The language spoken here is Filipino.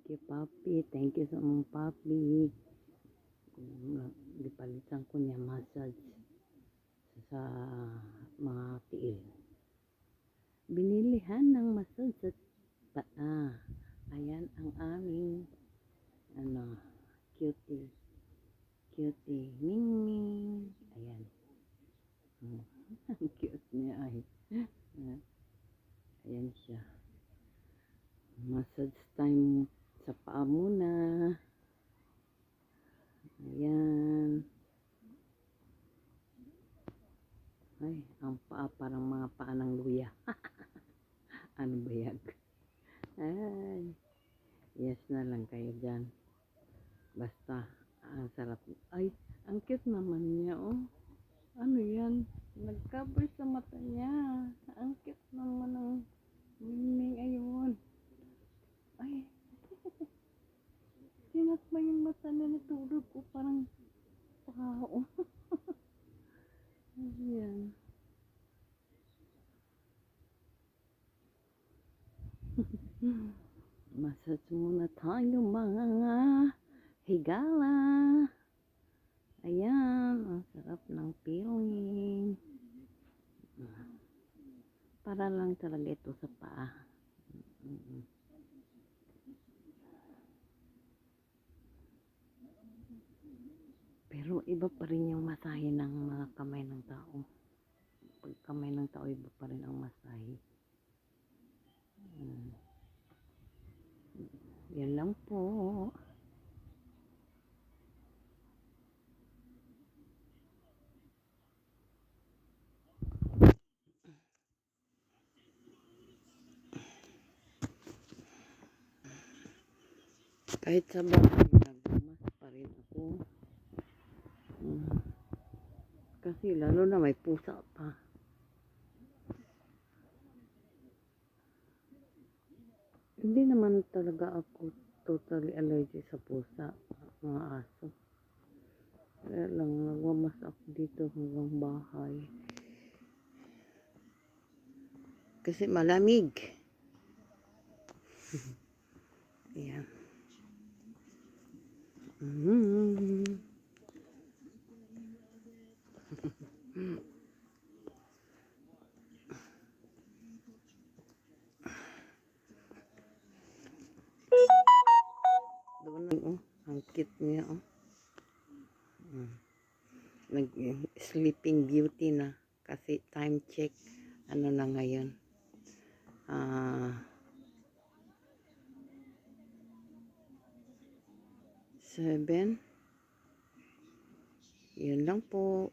Thank you, Papi. Thank you sa mga Papi. Gipalitan ko niya massage sa mga tiil. Binilihan ng massage sa paa. Ayan ang aming ano, cutie. Cutie. Ming Ming. Ayan. Ang cute niya ay. Ayan siya. Massage time sa paa muna. Ayan. Ay, ang paa parang mga paa ng luya. ano bayag? Ay. Yes na lang kayo dyan. Basta, ang sarap. Ay, ang cute naman niya, oh. Ano yan? Nag-cover sa mata niya. Ang cute naman ng miming ayun. Ay. Sinat ba yung mata na natulog ko? Parang tao. Ayan. Massage muna tayo mga higala. Ayan, ang sarap ng feeling. Para lang talaga ito sa paa. Pero iba pa rin yung masahe ng mga kamay ng tao. Pag kamay ng tao, iba pa rin ang masahe. Mm. Yan lang po. Kahit sa bahay, nagmamas pa rin ako. Mm. Kasi lalo na may pusa pa. Hindi naman talaga ako totally allergic sa pusa, mga aso. Kaya lang nagmamas ako dito hanggang bahay. Kasi malamig. Ayan. Mm. Ang cute niya, oh. Mm. Nag sleeping beauty na. Kasi time check. Ano na ngayon? Ah... seven. Yun lang po.